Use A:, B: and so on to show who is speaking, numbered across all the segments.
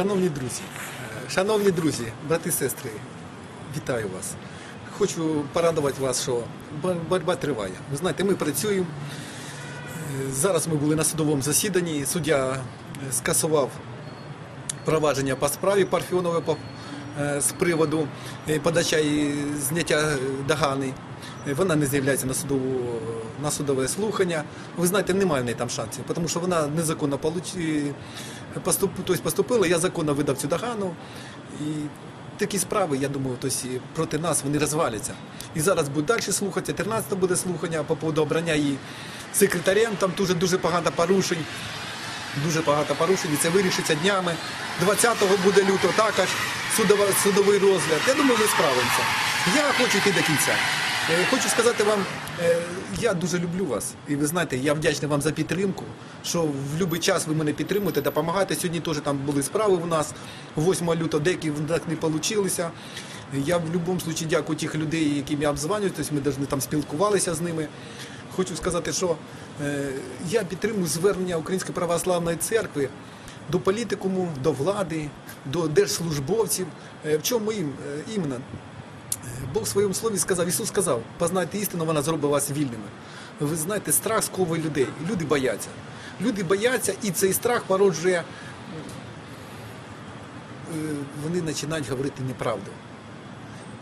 A: Шановні друзі, шановні друзі, брати сестри, вітаю вас. Хочу порадувати вас, що боротьба триває. Ви знаєте, ми працюємо. Е, Зараз ми були на судовому засіданні. Суддя е, скасував провадження по справі Парфіонової з приводу е, подача і зняття е, догани. Е, Вона не з'являється на, судову, на судове слухання. Ви знаєте, немає в неї там шансів, тому що вона незаконно поступ, тобто поступила, я законно видав цю догану. І такі справи, я думаю, тобто, проти нас вони розваляться. І зараз будуть далі слухати, 13 буде слухання по поводу обрання її секретарем, там дуже дуже багато порушень. Дуже багато порушень, і це вирішиться днями. 20-го буде лютого також судова, судовий розгляд. Я думаю, ми справимося. Я хочу йти до кінця. Е, Хочу сказати вам, е, я дуже люблю вас. І ви знаєте, я вдячний вам за підтримку, що в будь-який час ви мене підтримуєте, допомагаєте. Сьогодні теж там були справи у нас. 8 лютого деякі так не вийшло. Я в будь-якому випадку дякую тих людей, яким я обзванюю, тобто ми навіть там спілкувалися з ними. Хочу сказати, що е, я підтримую звернення Української православної церкви до політикуму, до влади, до держслужбовців. Е, в чому їм е, іменно? Е, Бог в своєму слові сказав, Ісус сказав, познайте істину, вона зробить вас вільними. Ви знаєте, страх сковує людей. Люди бояться. Люди бояться, і цей страх породжує. Вони починають говорити неправду.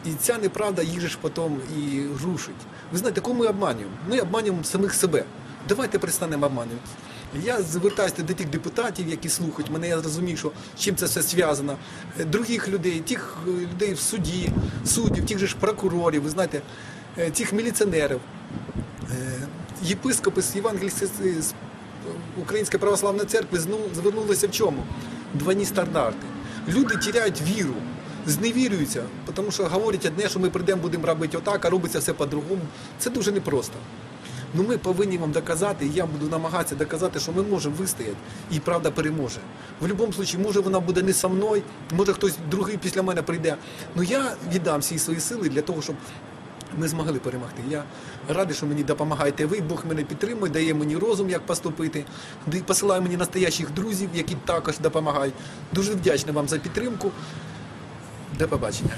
A: І ця неправда їх же ж потім і рушить. Ви знаєте, кого ми обманюємо? Ми обманюємо самих себе. Давайте перестанемо обманювати. Я звертаюся до тих депутатів, які слухають мене. Я зрозумів, що з чим це все зв'язано. Е, Других людей, тих е, людей в суді, суддів, тих же ж прокурорів, ви знаєте, е, тих міліціонерів, єпископи з Євангельської з Української православної церкви звернулися в чому? Двойні стандарти. Люди тіряють віру, зневірюються, тому що говорять одне, що ми прийдемо, будемо робити отак, а робиться все по-другому. Це дуже непросто. Ну ми повинні вам доказати, і я буду намагатися доказати, що ми можемо вистояти, і правда переможе. В будь-якому випадку, може вона буде не со мною, може хтось другий після мене прийде. Ну я віддам всі свої сили для того, щоб ми змогли перемогти. Я радий, що мені допомагаєте ви. Бог мене підтримує, дає мені розум, як поступити, посилає мені настоящих друзів, які також допомагають. Дуже вдячний вам за підтримку. До побачення.